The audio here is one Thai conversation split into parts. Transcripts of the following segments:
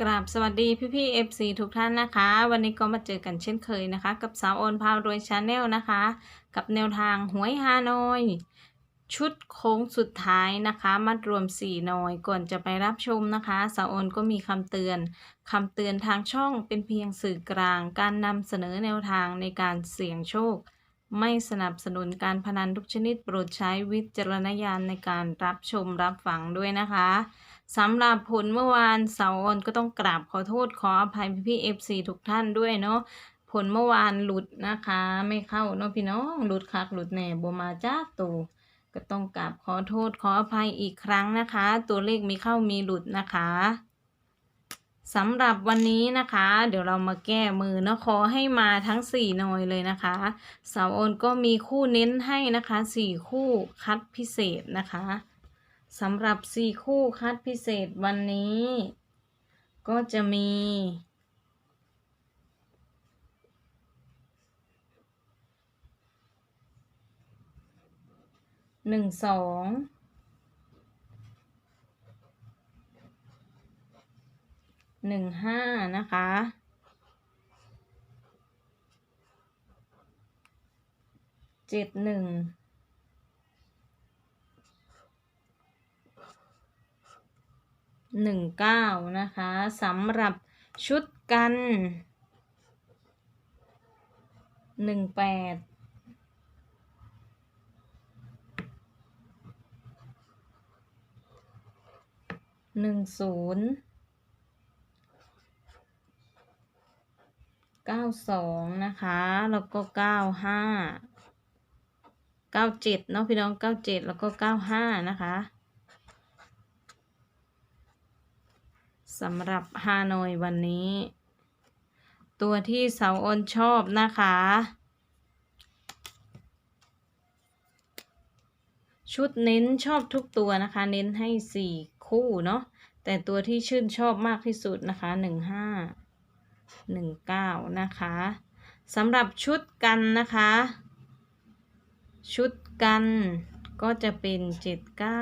กราบสวัสดีพี่พี่เอฟซีทุกท่านนะคะ วันนี้ก็มาเจอกันเช่นเคยนะคะ กับสาวโอนพาวรวยชาแนลนะคะ กับแนวทางหวยฮานอย ชุดโค้งสุดท้ายนะคะ มัดรวม4หน่อยก่อนจะไปรับชมนะคะสาวโอนก็มีคำเตือนคำเตือนทางช่องเป็นเพียงสื่อกลาง การนำเสนอแนวทางในการเสี่ยงโชค ไม่สนับสนุนการพนันทุกชนิดโปรดใช้วิจารณญาณในการรับชมรับฟังด้วยนะคะ สำหรับผลเมื่อวานเสาร์ออนก็ต้องกราบขอโทษขออภัยพี่พี่เอฟซีทุกท่านด้วยเนาะผลเมื่อวานหลุดนะคะ ไม่เข้าเนาะพี่น้องหลุดคักหลุดแหน่บมาจ้าตูก็ต้องกราบขอโทษขออภัยอีกครั้งนะคะ ตัวเลขมีเข้ามีหลุดนะคะสำหรับวันนี้นะคะ เดี๋ยวเรามาแก้มือเนาะขอให้มาทั้งสี่หน่อยเลยนะคะ เสาโอนก็มีคู่เน้นให้นะคะสี่คู่คัดพิเศษนะคะ สำหรับสี่คู่คัดพิเศษวันนี้ ก็จะมีหนึ่งสองหนึ่งห้านะคะเจ็ดหนึ่ง หนึ่งเก้านะคะสำหรับชุดกันหนึ่งแปดหนึ่งศูนย์เก้าสองนะคะ แล้วก็เก้าห้าเก้าเจ็ดเนาะพี่น้องเก้าเจ็ดแล้วก็เก้าห้านะคะ สำหรับฮานอยวันนี้ ตัวที่เสาอนชอบนะคะ ชุดเน้นชอบทุกตัวนะคะ เน้นให้สี่คู่เนาะแต่ตัวที่ชื่นชอบมากที่สุดนะคะหนึ่งห้าหนึ่งเก้านะคะสำหรับชุดกันนะคะ ชุดกันก็จะเป็นเจ็ดเก้า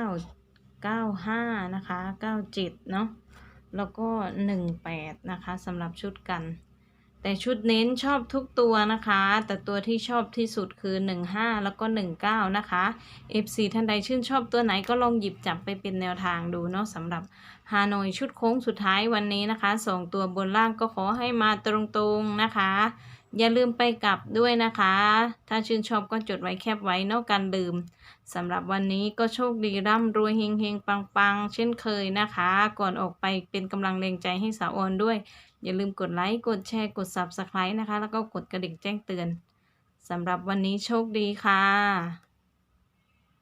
เก้าห้านะคะเก้าเจ็ดเนาะ แล้วก็หนึ่งแปดนะคะสำหรับชุดกัน แต่ชุดเน้นชอบทุกตัวนะคะ แต่ตัวที่ชอบที่สุดคือ 15 แล้วก็ 19 นะคะ FC ท่านใดชื่นชอบตัวไหนก็ลองหยิบจับไปเป็นแนวทางดูเนาะสำหรับฮานอยชุดโค้งสุดท้ายวันนี้นะคะสองตัวบนล่างก็ขอให้มาตรงๆนะคะ อย่าลืมไปกลับด้วยนะคะ ถ้าชื่นชอบก็จดไว้แคบไว้นอกการลืมสำหรับวันนี้ก็โชคดีร่ำรวยเฮงเฮงปังปังเช่นเคยนะคะ ก่อนออกไปเป็นกำลังแรงใจให้สาวออนด้วย อย่าลืมกดไลค์กดแชร์กด Subscribe นะคะ แล้วก็กดกระดิ่งแจ้งเตือนสำหรับวันนี้โชคดีค่ะ